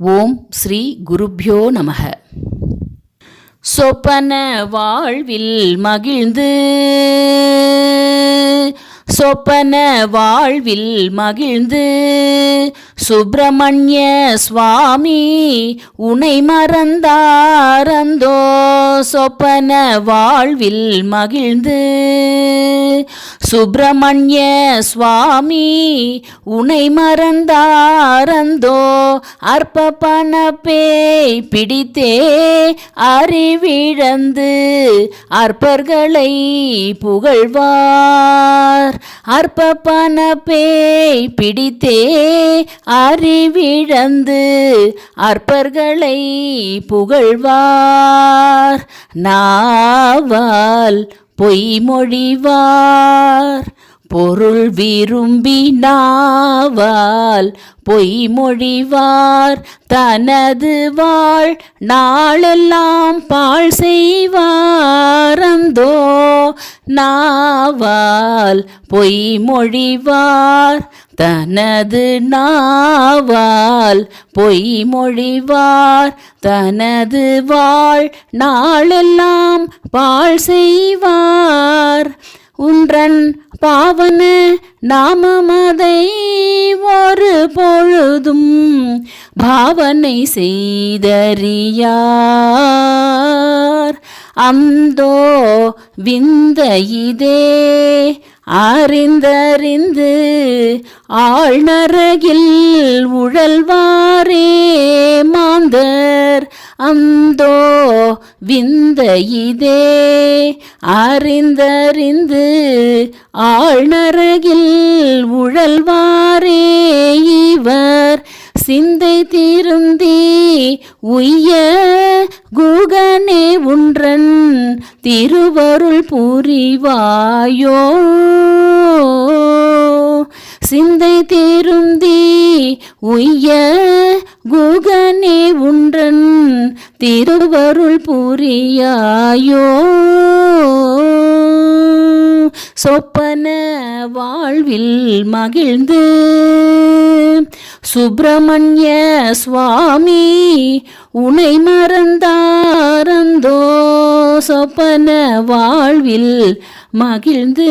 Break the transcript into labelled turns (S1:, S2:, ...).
S1: ஓம் ஸ்ரீ குருப்யோ நமக. சொப்பன வாழ்வில் மகிழ்ந்து சொப்பன வாழ்வில் மகிழ்ந்து சுப்பிரமணிய சுவாமி உனை மறந்தாரந்தோ சொப்பன வாழ்வில் மகிழ்ந்து சுப்பிரமணிய சுவாமி உனை மறந்தாரந்தோ அற்ப பேய் பிடித்தே அறிவிழந்து அற்பர்களை புகழ்வார். அற்ப பேய் பிடித்தே அறிவிழந்து அற்பர்களை புகழ்வார். நாவால் பொய்மொழிவார். பொருள் விரும்பினாவால் பொய்மொழிவார். தனது வாழ் நாளெல்லாம் பாழ் செய்வாரந்தோ நாவால் பொய்மொழிவார். தனது நாவால் பொய்மொழிவார். தனது வாழ் நாளெல்லாம் பாழ் செய்வார். உன்றன் பாவன நாமமதை ஒரு பொழுதும் பாவனை செய்தறியார். அந்தோ விந்த இதே அறிந்தறிந்து ஆழ்நரகில் உழல்வாரே மாந்தர். அந்தோ விந்த இதே அறிந்தறிந்து ஆழ்நரகில் உழல்வாரே இவர். சிந்தை திருந்தி உய்ய குகனே உன்றன் திருவருள் புரிவாயோ? சிந்தை திருந்தி உய்ய குகனே உன்றன் திருவருள் புரியாயோ? சொப்பன வாழ்வில் மகிழ்ந்து சுப்பிரமணிய சுவாமி உனை மறந்தாரந்தோ சொப்பன வாழ்வில் மகிழ்ந்து.